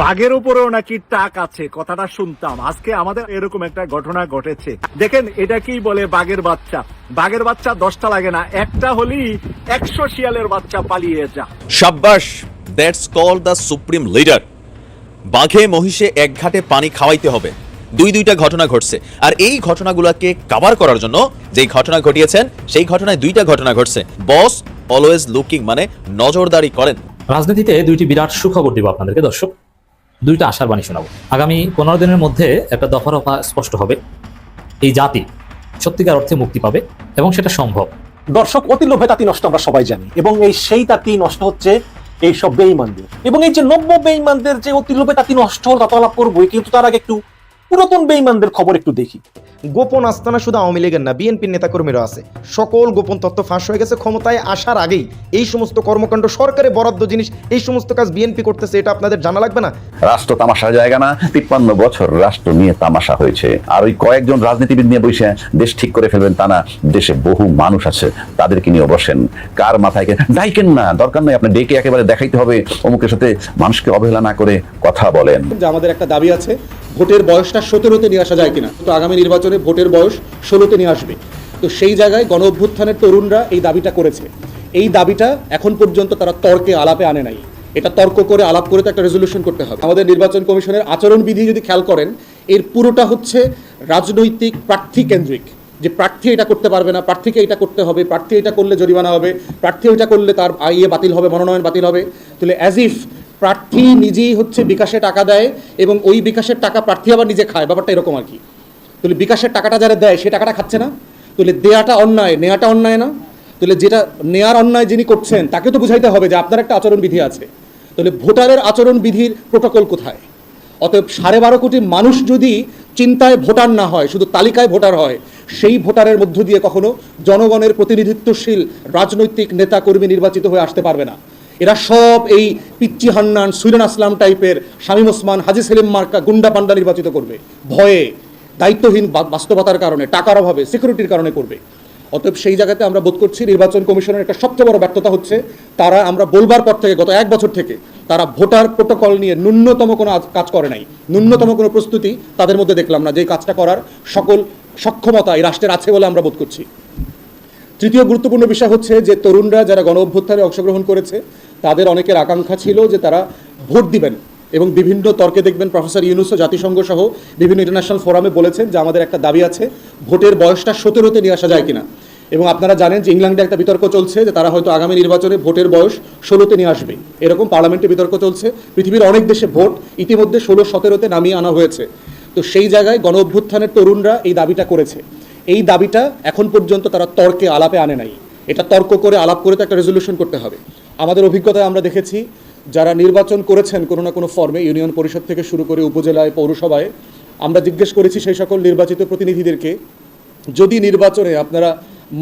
বাঘের উপরেও নাকি টাক আছে কথাটা শুনতাম। আজকে আমাদের এরকম একটা ঘটনা ঘটেছে। দেখেন এটা কি বলে বাঘের বাচ্চা? বাঘের বাচ্চা দশটা লাগে না একটা হলেই একশো শিয়ালের বাচ্চা পালিয়ে যা সাব্বাস that's call the supreme leader. বাঘে মহিষে এক ঘাটে পানি খাওয়াইতে হবে। দুই দুইটা ঘটনা ঘটছে। আর এই ঘটনাগুলোকে কাভার করার জন্য যেই ঘটনা ঘটিয়েছেন সেই ঘটনায় দুইটা ঘটনা ঘটছে। বস অলওয়েজ লুকিং মানে নজরদারি করেন। রাজনীতিতে দুইটি বিরাট সুখবর দিব আপনাদেরকে দর্শক। দুইটা আশার বাণী শোনাবো। আগামী পনেরো দিনের মধ্যে একটা দফা অফা স্পষ্ট হবে। এই জাতি সত্যিকার অর্থে মুক্তি পাবে এবং সেটা সম্ভব। দর্শক, অতি লোভে তাঁতি নষ্ট আমরা সবাই জানি। এবং এই সেই তাঁতি নষ্ট হচ্ছে এই সব বেইমানদের এবং এই যে নব্য বেইমানদের যে অতি লোভে তাঁতি নষ্ট হল তত আলাপ কিন্তু তার আগে একটু পুরাতন বেইমানদের খবর একটু দেখি। গোপন আস্তানা শুধু আওয়ামী লীগের না বিএনপির নেতাকর্মীরা আছে। সকল গোপন তথ্য ফাঁস হয়ে গেছে ক্ষমতায় আসার আগেই। এই সমস্ত কর্মকাণ্ড সরকারে বরাদ্দ জিনিস এই সমস্ত কাজ বিএনপি করতেছে এটা আপনাদের জানা লাগবে না? রাষ্ট্র তামাশার জায়গা না তিপ্পান্ন বছর রাষ্ট্র নিয়ে তামাশা হয়েছে। আর ওই কয়েকজন রাজনীতিবিদ নিয়ে বসে দেশ ঠিক করে ফেলবেন তা না দেশে বহু মানুষ আছে তাদেরকে নিয়ে বসেন। কার মাথায় ডাইকেন না দরকার নাই আপনি ডেকে একেবারে দেখাইতে হবে অমুকের সাথে মানুষকে অবহেলা না করে কথা বলেন। যে আমাদের একটা দাবি আছে ভোটের বয়সটা সতেরোতে নিয়ে আসা যায় কিনা তো আগামী নির্বাচনে ভোটের বয়স ষোলোতে নিয়ে আসবে। তো সেই জায়গায় গণ অভ্যুত্থানের তরুণরা এই দাবিটা করেছে। এই দাবিটা এখন পর্যন্ত তারা তর্কে আলাপে আনে নাই। এটা তর্ক করে, আলাপ করে তো একটা রেজলিউশন করতে হবে। আমাদের নির্বাচন কমিশনের আচরণবিধি যদি খেয়াল করেন, এর পুরোটা হচ্ছে রাজনৈতিক প্রার্থী কেন্দ্রিক। যে প্রার্থী এটা করতে পারবে না, প্রার্থীকে এটা করতে হবে, প্রার্থী এটা করলে জরিমানা হবে, প্রার্থী এটা করলে তার ইয়ে বাতিল হবে, মনোনয়ন বাতিল হবে। তাহলে অ্যাজ ইফ প্রার্থী নিজেই হচ্ছে বিকাশে টাকা দেয় এবং ওই বিকাশের টাকা প্রার্থী আবার নিজে খায়। ব্যাপারটা এরকম আর কি। তাহলে বিকাশের টাকাটা যারা দেয়, সে টাকাটা খাচ্ছে না। তাহলে দেয়াটা অন্যায়, নেয়াটা অন্যায় না। তাহলে যেটা নেয়ার অন্যায় যিনি করছেন, তাকে তো বুঝাইতে হবে যে আপনার একটা আচরণবিধি আছে। তাহলে ভোটারের আচরণবিধির প্রোটোকল কোথায়? অতএব সাড়ে বারো কোটি মানুষ যদি চিন্তায় ভোটার না হয়, শুধু তালিকায় ভোটার হয়, সেই ভোটারের মধ্য দিয়ে কখনো জনগণের প্রতিনিধিত্বশীল রাজনৈতিক নেতা কর্মী নির্বাচিত হয়ে আসতে পারবে না। এরা সব এই পিচ্চি হান্নান সুইরান আসলাম টাইপের শামীম ওসমান, হাজি সেলিম মার্কা, গুন্ডা পান্ডা নির্বাচিত করবে। ভয়ে। দায়িত্বহীন বাস্তবতার কারণে, টাকার অভাবে সিকিউরিটির কারণে করবে। অতএব সেই জায়গাতে আমরা বোধ করছি নির্বাচন কমিশনের একটা সবচেয়ে বড় ব্যর্থতা হচ্ছে, তারা আমরা বলবার পর থেকে গত এক বছর থেকে তারা ভোটার প্রোটোকল নিয়ে ন্যূনতম কোনো কাজ করে নাই। ন্যূনতম কোনো প্রস্তুতি তাদের মধ্যে দেখলাম না যে কাজটা করার সকল সক্ষমতা এই রাষ্ট্রের আছে বলে আমরা বোধ করছি। তৃতীয় গুরুত্বপূর্ণ বিষয় হচ্ছে যে তরুণরা যারা গণ অভ্যুত্থানে অংশগ্রহণ করেছে, তাদের অনেকের আকাঙ্ক্ষা ছিল যে তারা ভোট দিবেন। এবং বিভিন্ন তর্কে দেখবেন প্রফেসর ইউনুসও জাতিসংঘ সহ বিভিন্ন ইন্টারন্যাশনাল ফোরামে বলেছেন যে আমাদের একটা দাবি আছে, ভোটের বয়সটা সতেরোতে নিয়ে আসা যায় কিনা। এবং আপনারা জানেন যে ইংল্যান্ডে একটা বিতর্ক চলছে যে তারা হয়তো আগামী নির্বাচনে ভোটের বয়স ষোলোতে নিয়ে আসবে। এরকম পার্লামেন্টে বিতর্ক চলছে। পৃথিবীর অনেক দেশে ভোট ইতিমধ্যে ষোলো সতেরোতে নামিয়ে আনা হয়েছে। তো সেই জায়গায় গণ অভ্যুত্থানের তরুণরা এই দাবিটা করেছে। এই দাবিটা এখন পর্যন্ত তারা তর্কে আলাপে আনে নাই। এটা তর্ক করে, আলাপ করে তো একটা রেজলিউশন করতে হবে। আমাদের অভিজ্ঞতায় আমরা দেখেছি যারা নির্বাচন করেছেন কোনো না কোনো ফর্মে ইউনিয়ন পরিষদ থেকে শুরু করে উপজেলায়, পৌরসভায়, আমরা জিজ্ঞেস করেছি সেই সকল নির্বাচিত প্রতিনিধিদেরকে, যদি নির্বাচনে আপনারা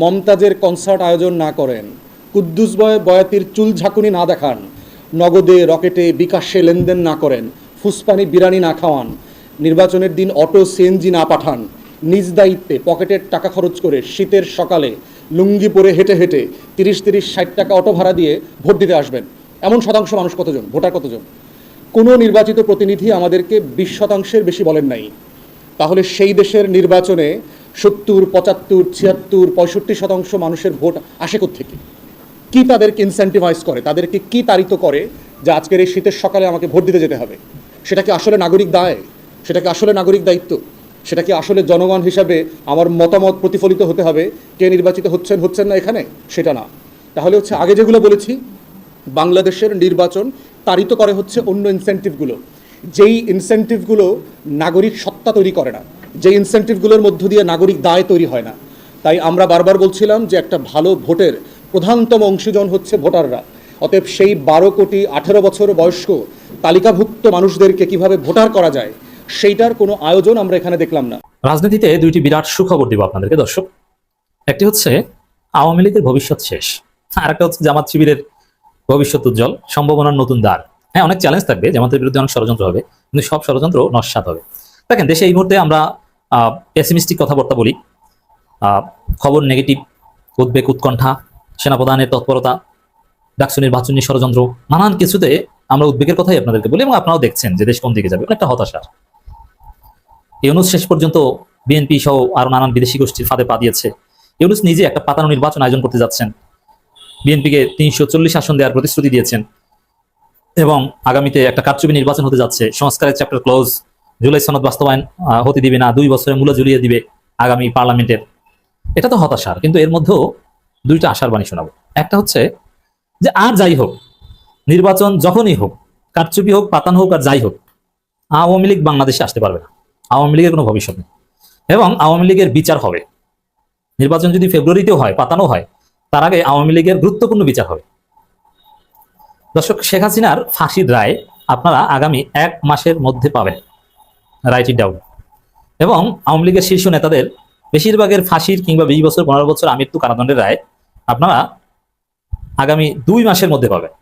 মমতাজের কনসার্ট আয়োজন না করেন, কুদ্দুস বয়, বয়াতির চুল ঝাঁকুনি না দেখান, নগদে, রকেটে, বিকাশে লেনদেন না করেন, ফুসপানি বিরানি না খাওয়ান, নির্বাচনের দিন অটো সিএনজি না পাঠান, নিজ দায়িত্বে পকেটের টাকা খরচ করে শীতের সকালে লুঙ্গি পরে হেঁটে হেঁটে তিরিশ তিরিশ ষাট টাকা অটো ভাড়া দিয়ে ভোট দিতে আসবেন। এমন শতাংশ মানুষ কতজন? ভোটার কতজন? কোনো নির্বাচিত প্রতিনিধি আমাদেরকে বিশ শতাংশের বেশি বলেন নাই। তাহলে সেই দেশের নির্বাচনে সত্তর, পঁচাত্তর, ছিয়াত্তর, পঁয়ষট্টি শতাংশ মানুষের ভোট আসে থেকে কি তাদেরকে ইনসেন্টিভাইজ করে? তাদেরকে কি তাড়িত করে যে আজকের এই শীতের সকালে আমাকে ভোট দিতে যেতে হবে? সেটা কি আসলে নাগরিক দায়? সেটা কি আসলে নাগরিক দায়িত্ব? সেটা কি আসলে জনগণ হিসাবে আমার মতামত প্রতিফলিত হতে হবে? কে নির্বাচিত হচ্ছেন হচ্ছেন না এখানে? সেটা না। তাহলে হচ্ছে আগে যেগুলো বলেছি বাংলাদেশের নির্বাচন তাড়িত করে হচ্ছে অন্য ইনসেন্টিভগুলো যেই ইনসেন্টিভগুলো নাগরিক সত্তা তৈরি করে না, যেই ইনসেন্টিভগুলোর মধ্য দিয়ে নাগরিক দায় তৈরি হয় না। তাই আমরা বারবার বলছিলাম যে একটা ভালো ভোটের প্রধানতম অংশীজন হচ্ছে ভোটাররা। অতএব সেই বারো কোটি আঠেরো বছর বয়স্ক, তালিকাভুক্ত মানুষদেরকে কীভাবে ভোটার করা যায়, সেইটার কোনো আয়োজন আমরা এখানে দেখলাম না। রাজনীতিতে দুইটি বিরাট সুখবর দিব আপনাদেরকে, দর্শক। একটি হচ্ছে আওয়ামী লীগের ভবিষ্যৎ শেষ, আর একটা হচ্ছে জামাত শিবিরের ভবিষ্যৎ উজ্জ্বল, সম্ভাবনার নতুন দ্বার। হ্যাঁ অনেক চ্যালেঞ্জ থাকবে, জামাতের বিরুদ্ধে অনেক ষড়যন্ত্র হবে, কিন্তু সব ষড়যন্ত্র নস্বাত হবে। দেখেন, দেশে এই মুহূর্তে আমরা পেসিমিস্টিক কথাবার্তা বলি। খবর নেগেটিভ উদ্বেগ, উৎকণ্ঠা, সেনাপ্রধানের তৎপরতা, ডাকসু নির্বাচনী ষড়যন্ত্র, নানান কিছুতে আমরা উদ্বেগের কথাই আপনাদেরকে বলি এবং আপনারাও দেখছেন যে দেশ কোন দিকে যাবে। অনেকটা হতাশার। ইউনুস শেষ পর্যন্ত বিএনপি সহ আরও নানান বিদেশি গোষ্ঠীর ফাঁদে পা দিয়েছে। ইউনুস নিজে একটা পাতানো নির্বাচন আয়োজন করতে যাচ্ছেন। বিএনপিকে তিনশো চল্লিশ আসন দেওয়ার প্রতিশ্রুতি দিয়েছেন। এবং আগামীতে একটা কারচুপি নির্বাচন হতে যাচ্ছে। সংস্কারের চ্যাপ্টার ক্লোজ জুলাই সনদ বাস্তবায়ন হতে দিবে না। দুই বছরের মূল্য ঝুলিয়ে দিবে আগামী পার্লামেন্টের এটা তো হতাশার, কিন্তু এর মধ্যেও দুইটা আশার বাণী শোনাবো। একটা হচ্ছে যে আর যাই হোক, নির্বাচন যখনই হোক, কারচুপি হোক, পাতান হোক আর যাই হোক, আওয়ামী লীগ বাংলাদেশে আসতে পারবে না। আওয়ামী লীগের কোনো ভবিষ্যৎ নেই। এবং আওয়ামী লীগের বিচার হবে। নির্বাচন যদি ফেব্রুয়ারিতেও হয়, পাতানো হয় তার আগে আওয়ামী লীগের গুরুত্বপূর্ণ বিচার হবে। দর্শক, শেখ হাসিনার ফাঁসির রায় আপনারা আগামী এক মাসের মধ্যে পাবেন। রাইট ইট ডাউন এবং আওয়ামী লীগের শীর্ষ নেতাদের বেশিরভাগের ফাঁসির কিংবা বিশ বছর, পনেরো বছর আমৃত্যু কারাদণ্ডের রায় আপনারা আগামী দুই মাসের মধ্যে পাবেন।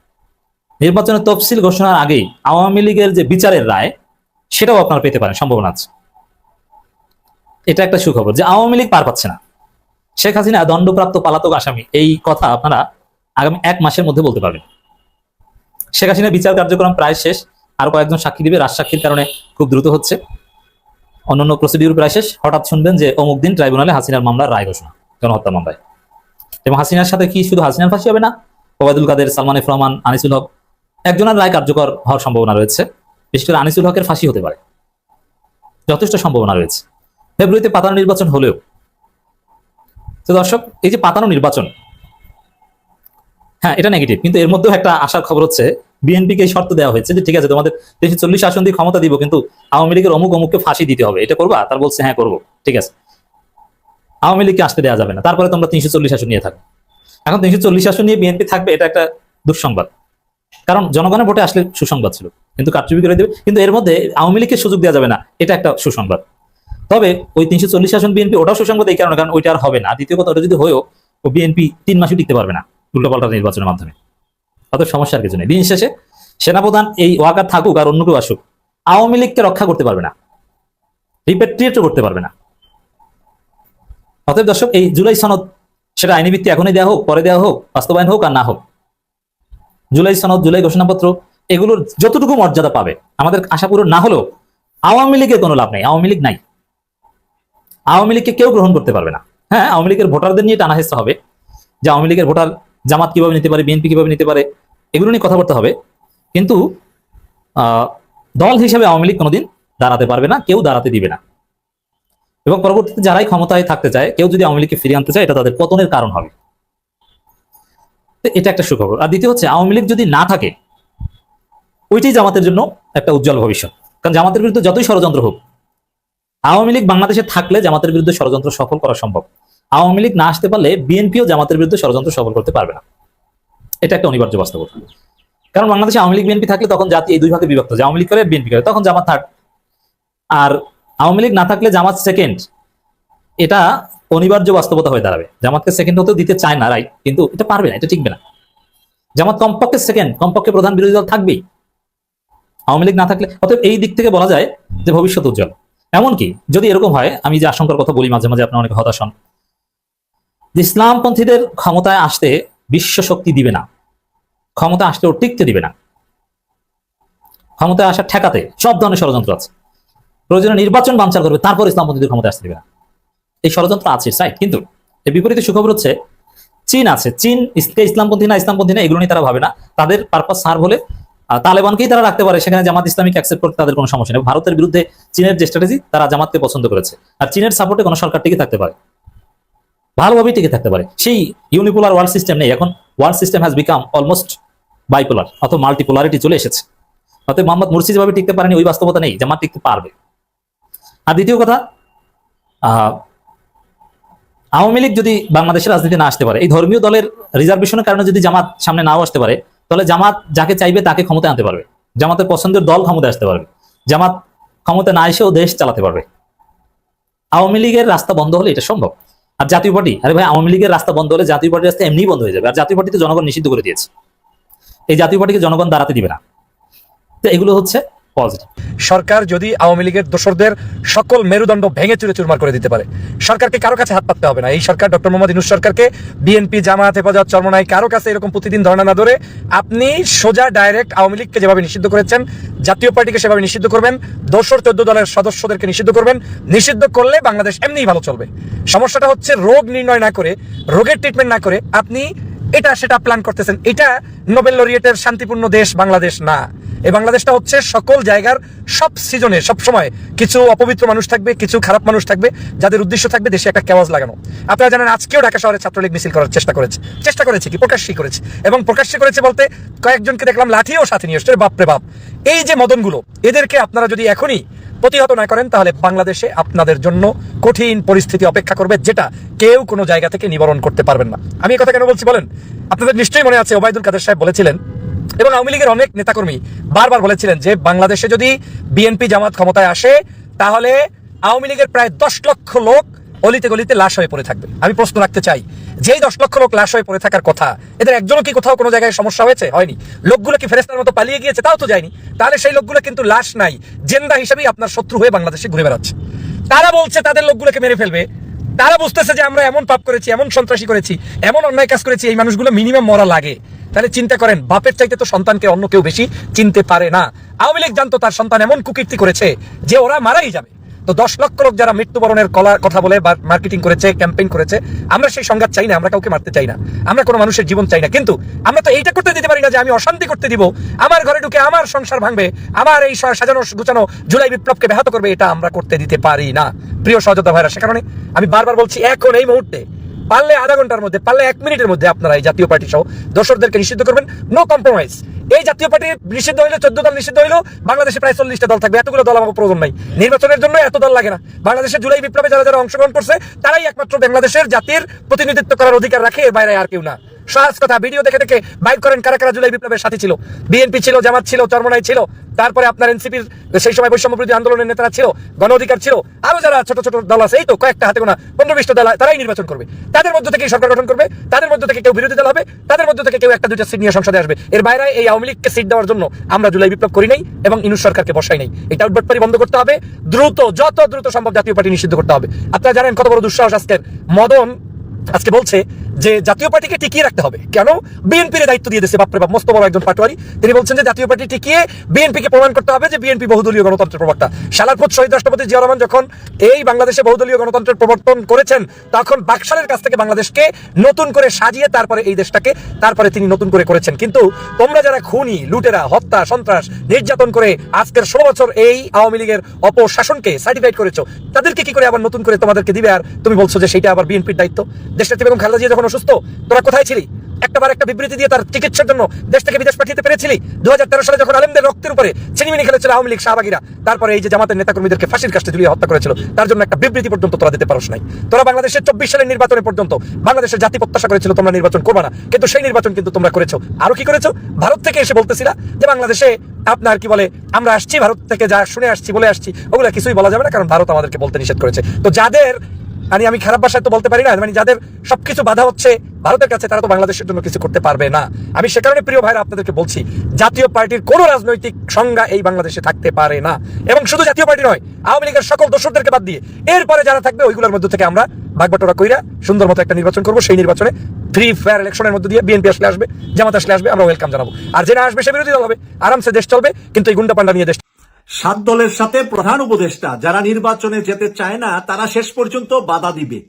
নির্বাচনের তফসিল ঘোষণার আগেই আওয়ামী লীগের যে বিচারের রায়, সেটাও আপনারা পেতে পারেন, সম্ভাবনা আছে। এটা একটা সুখবর যে আওয়ামী লীগ পার পাচ্ছে না। শেখ হাসিনা দণ্ডপ্রাপ্ত পালাতক আসামি। এই কথা আপনারা আগামী এক মাসের মধ্যে বলতে পারবেন। শেখ হাসিনা বিচার কার্যক্রম প্রায় শেষ। আর কয়েকজন সাক্ষী দিবে। রাজসাক্ষীর কারণে খুব দ্রুত হচ্ছে। অন্যান্য প্রসিডিউর প্রায় শেষ। হঠাৎ শুনবেন যে অমুক দিন ট্রাইব্যুনালে হাসিনার মামলার রায় ঘোষণা, গণহত্যা মামলায়। এবং হাসিনার সাথে কি শুধু হাসিনার ফাঁসি হবে না, ওবায়দুল কাদের, সালমান রহমান, আনিসুল হক, একজনের রায় কার্যকর হওয়ার সম্ভাবনা রয়েছে। বিশেষ করে আনিসুল হকের ফাঁসি হতে পারে। যথেষ্ট সম্ভাবনা রয়েছে। ফেব্রুয়ারিতে পাতানো নির্বাচন হলেও তো দর্শক, এই যে পাতানো নির্বাচন হ্যাঁ এটা নেগেটিভ কিন্তু এর মধ্যেও একটা আশার খবর হচ্ছে বিএনপিকে এই শর্ত দেওয়া হয়েছে যে ঠিক আছে, তোমাদের দেশে চল্লিশ আসন দিয়ে ক্ষমতা দিব, কিন্তু আওয়ামী লীগের অমুক অমুককে ফাঁসি দিতে হবে। এটা করবা? তার বলছে হ্যাঁ করব। ঠিক আছে। আওয়ামী লীগকে আসতে দেওয়া যাবে না। তারপরে তোমরা তিনশো চল্লিশ আসন নিয়ে থাকবে এখন তিনশো চল্লিশ আসন নিয়ে বিএনপি থাকবে, এটা একটা দুঃসংবাদ। কারণ জনগণের ভোটে আসলে সুসংবাদ ছিল। কিন্তু কারচুপি করে দেবে। কিন্তু এর মধ্যে আওয়ামী লীগকে সুযোগ দেওয়া যাবে না। এটা একটা সুসংবাদ। তবে ওই তিনশো চল্লিশ আসন বিএনপি ওটাও সুসংবাদ এই কারণে, কারণ ওইটা আর হবে না। দ্বিতীয় কথা, ওটা যদি হয়েও, ও বিএনপি তিন মাসও টিকতে পারবে না উল্টোপাল্টা নির্বাচনের মাধ্যমে। অত সমস্যার কিছু নেই। দিন শেষে সেনাপ্রধান এই ওয়াকার থাকুক আর অন্য কেউ আসুক, আওয়ামী লীগকে রক্ষা করতে পারবে না, রিপেট্রিয়েটও করতে পারবে না। অতএব দর্শক, এই জুলাই সনদ সেটা আইনি ভিত্তি এখনই দেওয়া হোক, পরে দেওয়া হোক, বাস্তবায়ন হোক আর না হোক। জুলাই সনদ, জুলাই ঘোষণাপত্র, এগুলোর যতটুকু মর্যাদা পাবে, আমাদের আশা পূরণ না হলেও আওয়ামী লীগের কোনো লাভ নেই, আওয়ামী লীগ নাই। আওয়ামী লীগকে কেউ গ্রহণ করতে পারবে না। হ্যাঁ আওয়ামী লীগের ভোটারদের নিয়ে টানা হেসতে হবে। যে আওয়ামী লীগের ভোটার জামাত কীভাবে নিতে পারে, বিএনপি কীভাবে নিতে পারে, এগুলো নিয়ে কথা বলতে হবে। কিন্তু দল হিসেবে আওয়ামী লীগ কোনোদিন দাঁড়াতে পারবে না, কেউ দাঁড়াতে দিবে না। এবং পরবর্তীতে যারাই ক্ষমতায় থাকতে চায়, কেউ যদি আওয়ামী লীগকে ফিরিয়ে আনতে চায়, এটা তাদের পতনের কারণ হবে। এটা একটা সুখবর। আর দ্বিতীয় হচ্ছে, আওয়ামী লীগ যদি না থাকে, ওইটাই জামাতের জন্য একটা উজ্জ্বল ভবিষ্যৎ। কারণ জামাতের বিরুদ্ধে যতই ষড়যন্ত্র হোক আওয়ামী লীগ বাংলাদেশে থাকলে জামাতের বিরুদ্ধে ষড়যন্ত্র সফল করা সম্ভব। আওয়ামী লীগ না আসতে পারলে বিএনপিও জামাতের বিরুদ্ধে ষড়যন্ত্র সফল করতে পারবে না। এটা একটা অনিবার্য বাস্তবতা। কারণ বাংলাদেশে আওয়ামী লীগ, বিএনপি থাকলে তখন জাতি এই দুই ভাগে বিভক্ত। যে আওয়ামী লীগ করে, বিএনপি করে। তখন জামাত থার্ড আর আওয়ামী লীগ না থাকলে জামাত সেকেন্ড এটা অনিবার্য বাস্তবতা হয়ে দাঁড়াবে। জামাতকে সেকেন্ড হতেও দিতে চায় না রাইট কিন্তু এটা পারবে না, এটা টিকবে না। জামাত কমপক্ষে সেকেন্ড কমপক্ষে প্রধান বিরোধী দল থাকবেই। আওয়ামী লীগ না থাকলে, অতএব এই দিক থেকে বলা যায় যে ভবিষ্যৎ উজ্জ্বল। এমনকি যদি এরকম হয়, আমি যে আশঙ্কার কথা বলি মাঝে মাঝে আপনার অনেক হতাশ হন। যে ইসলামপন্থীদের ক্ষমতায় আসতে বিশ্ব শক্তি দিবে না। ক্ষমতা আসতেও টিকতে দিবে না। ক্ষমতায় আসা ঠেকাতে সব ধরনের ষড়যন্ত্র আছে। প্রয়োজনে নির্বাচন বাঞ্চার করবে, তারপর ইসলামপন্থীদের ক্ষমতা আসতে দিবে না। এই ষড়যন্ত্র আছে সাইড কিন্তু এর বিপরীতে সুখবর হচ্ছে, চীন আছে। চীন ইসলামপন্থী না ইসলামপন্থী না, এগুলো নিয়ে তারা ভাবে না। তাদের পারপাস সার হলে তালেবানকেই তারা রাখতে পারে, সেখানে জামাত ইসলামিক অ্যাকসেপ্ট করতে তাদের কোনো সমস্যা নেই। ভারতের বিরুদ্ধে চীনের যে স্ট্র্যাটেজি তারা জামাতকে পছন্দ করেছে। আর চীনের সাপোর্টে কোনো সরকার টিকে থাকতে পারে। ভালোভাবেই টিকে থাকতে পারে। সেই ইউনিপোলার ওয়ার্ল্ড সিস্টেম নেই। এখন world system has become almost bipolar অথবা মাল্টিপোলারিটি চলে এসেছে। অতএব মোহাম্মদ মুর্সি যেভাবে টিকতে পারেনি, ওই বাস্তবতা নেই। জামাত টিকতে পারবে। আর দ্বিতীয় কথা আওয়ামী লীগ যদি বাংলাদেশের রাজনীতি না আসতে পারে, এই ধর্মীয় দলের রিজার্ভেশনের কারণে যদি জামাত সামনে নাও আসতে পারে তাহলে জামাত যাকে চাইবে তাকে ক্ষমতায় আনতে পারবে। জামাতের পছন্দের দল ক্ষমতায় আসতে পারবে। জামাত ক্ষমতা না এসেও দেশ চালাতে পারবে। আওয়ামী লীগের রাস্তা বন্ধ হলে এটা সম্ভব। আর জাতীয় পার্টি, আরে ভাই, আওয়ামী লীগের রাস্তা বন্ধ হলে জাতীয় পার্টির রাস্তা এমনি বন্ধ হয়ে যাবে। আর জাতীয় পার্টি তো জনগণ নিষিদ্ধ করে দিয়েছে। এই জাতীয় পার্টিকে জনগণ দাঁড়াতে দিবে না। তো এগুলো হচ্ছে পজিটিভ সরকার যদি আওয়ামী লীগের দোসরদের সকল মেরুদণ্ড ভেঙে চুরে চুরমার করে দিতে পারে, সরকারকে কারও কাছে হাত পাততে হবে না। এই সরকার ডক্টর মোহাম্মদ ইনুস সরকারকে বিএনপি জামাত হেফাজত, চরমনাই কারও কাছে এরকম প্রতিদিন ধর্ণা না ধরে আপনি সোজা, ডাইরেক্ট আওয়ামী লীগকে যেভাবে নিষিদ্ধ করেছেন, জাতীয় পার্টিকে সেভাবে নিষিদ্ধ করবেন, দোসর চোদ্দ দলের সদস্যদেরকে নিষিদ্ধ করবেন, নিষিদ্ধ করলে বাংলাদেশ এমনিই ভালো চলবে। সমস্যাটা হচ্ছে রোগ নির্ণয় না করে, রোগের ট্রিটমেন্ট না করে আপনি এটা, সেটা প্ল্যান করতেছেন। এটা নোবেল লরিয়েটের শান্তিপূর্ণ দেশ বাংলাদেশ না। এই বাংলাদেশটা হচ্ছে সকল জায়গার সব সিজনে, সব সময় কিছু অপবিত্র মানুষ থাকবে, কিছু খারাপ মানুষ থাকবে, যাদের উদ্দেশ্য থাকবে দেশে একটা কেওয়াজ লাগানো। আপনারা জানেন আজকেও ঢাকা শহরে ছাত্রলীগ মিছিল করার চেষ্টা করেছে। চেষ্টা করেছে কি? প্রকাশ্যই করেছে। এবং প্রকাশ্যে করেছে বলতে কয়েকজনকে দেখলাম লাঠিও সাথে নিয়ে এসছে। বাপরে বাপ। এই যে মদনগুলো, এদেরকে আপনারা যদি এখনই প্রতিহত না করেন, তাহলে বাংলাদেশে আপনাদের জন্য কঠিন পরিস্থিতি অপেক্ষা করবে, যেটা কেউ কোনো জায়গা থেকে নিবারণ করতে পারবেন না। আমি কথা কেন বলছি বলেন? আপনাদের নিশ্চয়ই মনে আছে, ওবায়দুল কাদের সাহেব বলেছিলেন এবং আওয়ামী লীগের অনেক নেতাকর্মী বারবার বলেছিলেন যে বাংলাদেশে যদি বিএনপি জামাত ক্ষমতায় আসে, তাহলে আওয়ামী লীগের প্রায় দশ লক্ষ লোক অলিতে গলিতে লাশ হয়ে পড়ে থাকবে। আমি প্রশ্ন রাখতে চাই, যেই দশ লক্ষ লোক লাশ হয়ে পড়ে থাকার কথা, এদের একজনও কি কোথাও কোনো জায়গায় সমস্যা হয়েছে? হয়নি। লোকগুলো কি ফেরেস্তার মতো পালিয়ে গিয়েছে? তাও তো যায়নি। তাহলে সেই লোকগুলো কিন্তু লাশ নাই। জেন্দা হিসেবেই আপনার শত্রু হয়ে বাংলাদেশে ঘুরে বেড়াচ্ছে। তারা বলছে তাদের লোকগুলোকে মেরে ফেলবে। তারা বুঝতেছে যে আমরা এমন পাপ করেছি, এমন সন্ত্রাসী করেছি, এমন অন্যায় কাজ করেছি, এই মানুষগুলো মিনিমাম মরা লাগে। তাহলে চিন্তা করেন, বাপের চাইতে তো সন্তানকে অন্য কেউ বেশি চিনতে পারে না। আওয়ামী লীগ জানতো তার সন্তান এমন কুকীর্তি করেছে যে ওরা মারাই যাবে। তো দশ লক্ষ লোক যারা মৃত্যুবরণের কলা কথা বলে বা মার্কেটিং করেছে ক্যাম্পেইন করেছে, আমরা সেই সংঘাত চাই না, আমরা কাউকে মারতে চাই না। আমরা কোনো মানুষের জীবন চাই না। কিন্তু আমরা তো এইটা করতে দিতে পারি না যে আমি অশান্তি করতে দিব। আমার ঘরে ঢুকে আমার সংসার ভাঙবে, আমার এই সাজানো গুছানো জুলাই বিপ্লবকে ব্যাহত করবে, এটা আমরা করতে দিতে পারি না। প্রিয় সহযোদ্ধা ভাইরা, সে কারণে আমি বারবার বলছি, এখন এই মুহূর্তে পারলে আধা ঘণ্টার মধ্যে, পারলে এক মিনিটের মধ্যে আপনারা এই জাতীয় পার্টি সহ দর্শকদেরকে নিষিদ্ধ করবেন। নো কম্প্রোমাইজ এই জাতীয় পার্টি নিষিদ্ধ হইলে, চোদ্দ দল নিষিদ্ধ হইলেও বাংলাদেশে প্রায় চল্লিশটা দল থাকবে। এতগুলো দল আমার প্রয়োজন নাই। নির্বাচনের জন্য এত দল লাগে না। বাংলাদেশের জুলাই বিপ্লবে যারা যারা অংশগ্রহণ করছে, তারাই একমাত্র বাংলাদেশের জাতির প্রতিনিধিত্ব করার অধিকার রাখে, এর বাইরে আর কেউ না। সহজ কথা, ভিডিও দেখে দেখে বাইক করেন কারা কারা জুলাই বিপ্লবের সাথে ছিল। বিএনপি ছিল, জামাত ছিল, চরমনাই ছিল, তারপরে আপনার এনসিপির সেই সময় বৈষম্য বিরোধী আন্দোলনের নেতারা ছিল, গণ অধিকার ছিল, আরও যারা ছোট ছোট দল আছে, এই তো কয়েকটা হাতে গোনা, পনেরো বিশটা দল, তারাই নির্বাচন করবে। তাদের মধ্যে থেকে সরকার গঠন করবে, তাদের মধ্যে থেকে কেউ বিরোধী দল হবে, তাদের মধ্যে থেকে কেউ একটা দুইটা সিট নিয়ে সংসদে আসবে। এর বাইরে এই আওয়ামী লীগকে সিট দেওয়ার জন্য আমরা জুলাই বিপ্লব করি নাই এবং ইনু সরকারকে বসাই নাই। এটা উদ্ভটপারি বন্ধ করতে হবে। দ্রুত, যত দ্রুত সম্ভব জাতীয় পার্টি নিষিদ্ধ করতে হবে। আপনারা জানেন কত বড় দুঃসাহস আজকের। মদন আজকে বলছে যে জাতীয় পার্টিকে টিকিয়ে রাখতে হবে। কেন? বিএনপির দায়িত্ব দিয়ে দিয়েছে বাপরে বাপ, মস্ত বড় একজন পাটোয়ারি। তিনি বলছেন যে জাতীয় পার্টি টিকিয়ে বিএনপিকে প্রমাণ করতে হবে যে বিএনপি বহুদলীয় গণতন্ত্রের প্রবক্তা সালারপুর শহীদ রাষ্ট্রপতি জিয়া রহমান যখন এই বাংলাদেশে বহুদলীয় গণতন্ত্রের প্রবর্তন করেছেন, তখন বাকশালের কাছ থেকে বাংলাদেশকে নতুন করে সাজিয়ে তারপরে এই দেশটাকে তারপরে তিনি নতুন করে করেছেন। কিন্তু তোমরা যারা খুনি, লুটেরা, হত্যা, সন্ত্রাস, নির্যাতন করে আজকের ষোলো বছর এই আওয়ামী লীগের অপশাসনকে সার্টিফাইড করেছ, তাদেরকে কি করে আবার নতুন করে তোমাদেরকে দিবে? আর তুমি বলছো যে সেটা আবার বিএনপির দায়িত্ব। দেশটাতে বেগম খালেদা জিয়া যখন অসুস্থ। তোরা কোথায় ছিলি? একটাবার একটা বিবৃতি দিয়ে তার চিকিৎসার জন্য দেশ থেকে বিদেশ পাঠিয়ে পেরেছিলি? দু সালে যখন আলেমদের রক্তের উপরে ছিনিমিনি খেলেছিল আওয়ামী লীগ শাহবাগীরা, তারপরে এই যে জামাতের নেতাকর্মীদেরকে ফাঁসির কাছে ঝুলিয়ে হত্যা করেছিল, তার জন্য একটা বিবৃতি পর্যন্ত তোরা দিতে পারোস নাই। তোরা বাংলাদেশের চব্বিশ সালের নির্বাচনে পর্যন্ত বাংলাদেশের জাতি প্রত্যাশা করেছিল তোমরা নির্বাচন করবে না। কিন্তু সেই নির্বাচন কিন্তু তোমরা করেছ। আরও কি করেছ? ভারত থেকে এসে বলতেছিলা যে বাংলাদেশে আপনার কি বলে, আমরা আসছি ভারত থেকে যা শুনে আসছি, বলে আসছি, ওগুলো কিছুই বলা যাবে না, কারণ ভারত আমাদেরকে বলতে নিষেধ করেছে। তো যাদের মানে আমি খারাপ ভাষায় তো বলতে পারি না মানে যাদের সবকিছু বাধা হচ্ছে ভারতের কাছে, তারা তো বাংলাদেশের জন্য কিছু করতে পারবে না। আমি সে কারণে, প্রিয় ভাইরা, আপনাদেরকে বলছি, জাতীয় পার্টির কোনো রাজনৈতিক সংজ্ঞা এই বাংলাদেশে থাকতে পারে না। এবং শুধু জাতীয় পার্টি নয়, আওয়ামী লীগের সকল দোষরদেরকে বাদ দিয়ে, এরপরে যারা থাকবে, ওইগুলোর মধ্যে থেকে আমরা ভাগবাটোরা কইরা সুন্দর মতো একটা নির্বাচন করব। সেই নির্বাচনে ফ্রি ফেয়ার ইলেকশনের মধ্যে দিয়ে বিএনপি আসলে আসবে, জামাত আসলে আসবে, আমরা ওয়েলকাম জানাব। আর যে না আসবে, সে বিরোধী দল হবে। আরামসে দেশ চলবে, কিন্তু এই গুন্ডা পান্ডা নিয়ে দেশ সাত দলের সাথে প্রধান উপদেষ্টা যারা নির্বাচনে যেতে চায় না, তারা শেষ পর্যন্ত বাধা দিবে।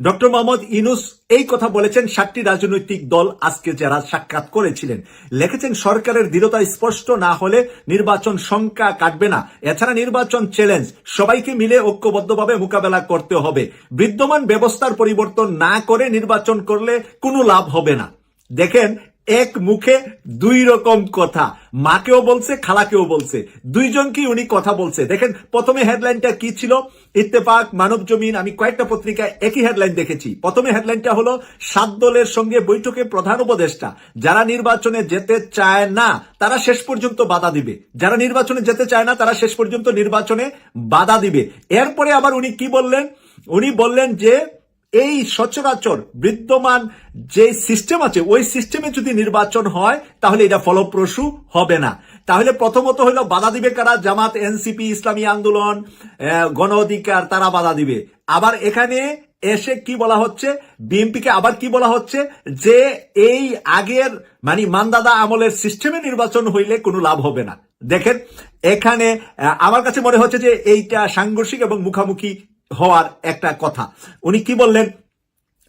ডক্টর মোহাম্মদ ইনুস এই কথা বলেছেন সাতটি রাজনৈতিক দল আজকে যারা সাক্ষাৎ করেছিলেন। লিখেছেন, সরকারের দৃঢ়তা স্পষ্ট না হলে নির্বাচন সংখ্যা কাটবে না। এছাড়া নির্বাচন চ্যালেঞ্জ সবাইকে মিলে ঐক্যবদ্ধভাবে মোকাবেলা করতে হবে। বিদ্যমান ব্যবস্থার পরিবর্তন না করে নির্বাচন করলে কোনো লাভ হবে না। দেখেন এক মুখে দুই রকম কথা। মাকেও বলছে, খালাকেও বলছে। দুইজনকেই উনি কথা বলছে। দেখেন, প্রথমে হেডলাইনটা কি ছিল? ইত্তেফাক, মানব জমিন, আমি কয়েকটা পত্রিকায় একই হেডলাইন দেখেছি। প্রথমে হেডলাইনটা হলো, সাত দলের সঙ্গে বৈঠকে প্রধান উপদেষ্টা। যারা নির্বাচনে যেতে চায় না, তারা শেষ পর্যন্ত বাধা দিবে। যারা নির্বাচনে যেতে চায় না, তারা শেষ পর্যন্ত নির্বাচনে বাধা দিবে। এরপরে আবার উনি কি বললেন? উনি বললেন যে এই সচরাচর বিদ্যমান যে সিস্টেম আছে, ওই সিস্টেমে যদি নির্বাচন হয়, তাহলে এটা ফলপ্রসূ হবে না। তাহলে প্রথমত হইল বাধা দিবে কারা? জামাত, এনসিপি, ইসলামী আন্দোলন গণ অধিকার, তারা বাধা দিবে। আবার এখানে এসে কি বলা হচ্ছে? বিএনপিকে আবার কি বলা হচ্ছে? যে এই আগের মানে মান্দাদা আমলের সিস্টেমে নির্বাচন হইলে কোনো লাভ হবে না। দেখেন, এখানে আমার কাছে মনে হচ্ছে যে এইটা সাংঘর্ষিক এবং মুখামুখি হওয়ার একটা কথা। উনি কি বললেন?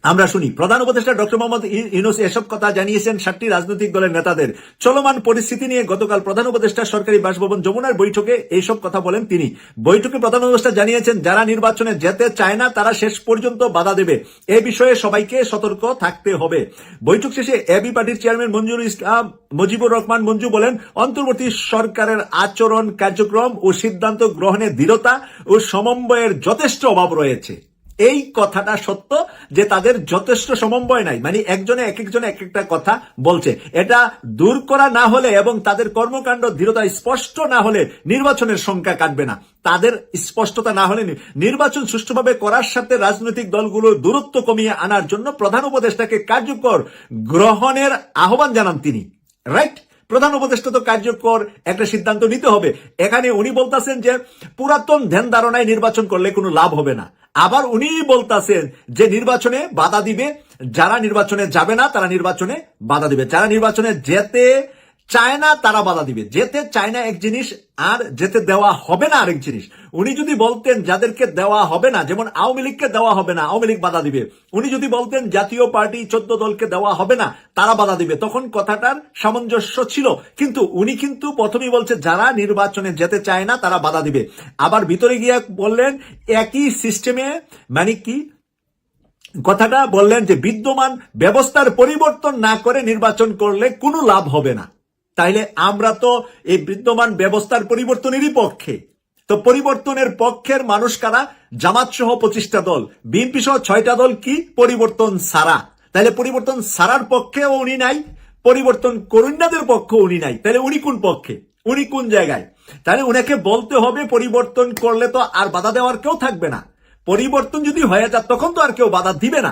আমরা শুনি। প্রধান উপদেষ্টা ডক্টর মোহাম্মদ ইউনুস এসব কথা জানিয়েছেন সাতটি রাজনৈতিক দলের নেতাদের। চলমান পরিস্থিতি নিয়ে গতকাল প্রধান উপদেষ্টা সরকারি বাসভবন যমুনার বৈঠকে এইসব কথা বলেন তিনি। বৈঠকে প্রধান উপদেষ্টা জানিয়েছেন, যারা নির্বাচনে যেতে চায় না, তারা শেষ পর্যন্ত বাধা দেবে। এ বিষয়ে সবাইকে সতর্ক থাকতে হবে। বৈঠক শেষে এবি পার্টির চেয়ারম্যান মঞ্জুর ইসলাম, মুজিবুর রহমান মঞ্জু বলেন, অন্তর্বর্তী সরকারের আচরণ, কার্যক্রম ও সিদ্ধান্ত গ্রহণে দৃঢ়তা ও সমন্বয়ের যথেষ্ট অভাব রয়েছে। এই কথাটা সত্য যে তাদের যথেষ্ট সমন্বয় নাই। মানে একজনে এক একজনে এক একটা কথা বলছে। এটা দূর করা না হলে এবং তাদের কর্মকাণ্ড দৃঢ়তা স্পষ্ট না হলে নির্বাচনের সংখ্যা কাটবে না। তাদের স্পষ্টতা না হলে নির্বাচন সুষ্ঠুভাবে করার সাথে রাজনৈতিক দলগুলোর দূরত্ব কমিয়ে আনার জন্য প্রধান উপদেষ্টাকে কার্যকর গ্রহণের আহ্বান জানান তিনি। রাইট প্রধান উপদেষ্টা তো কার্যকর একটা সিদ্ধান্ত নিতে হবে। এখানে উনি বলতেছেন যে, পুরাতন ধ্যান ধারণায় নির্বাচন করলে কোনো লাভ হবে না। আবার উনি বলতাছেন যে নির্বাচনে বাধা দিবে, যারা নির্বাচনে যাবে না, তারা নির্বাচনে বাধা দিবে। যারা নির্বাচনে যেতে চায় না তারা বাধা দিবে। যেতে চায় না এক জিনিস আর যেতে দেওয়া হবে না আরেক জিনিস। উনি যদি বলতেন যাদেরকে দেওয়া হবে না, যেমন আওয়ামী লীগকে দেওয়া হবে না, আওয়ামী লীগ বাধা দিবে। উনি যদি বলতেন জাতীয় পার্টি চোদ্দ দলকে দেওয়া হবে না, তারা বাধা দিবে। তখন কথাটার সামঞ্জস্য ছিল। কিন্তু উনি কিন্তু প্রথমেই বলছে, যারা নির্বাচনে যেতে চায় না, তারা বাধা দিবে। আবার ভিতরে গিয়ে বললেন, একই সিস্টেমে মানে কি? কথাটা বললেন যে, বিদ্যমান ব্যবস্থার পরিবর্তন না করে নির্বাচন করলে কোনো লাভ হবে না। তাইলে আমরা তো এই বিদ্যমান ব্যবস্থার পরিবর্তনেরই পক্ষে। তো পরিবর্তনের পক্ষের মানুষ কারা? জামাত সহ পঁচিশটা দল। বিএনপি সহ ছয়টা দল কি? পরিবর্তন সারা। তাহলে পরিবর্তন সারার পক্ষেও উনি নাই, পরিবর্তন করুণাদের পক্ষ উনি নাই। তাহলে উনি কোন পক্ষে? উনি কোন জায়গায়? তাহলে উনাকে বলতে হবে, পরিবর্তন করলে তো আর বাধা দেওয়ার কেউ থাকবে না। পরিবর্তন যদি হয়ে যায়, তখন তো আর কেউ বাধা দিবে না।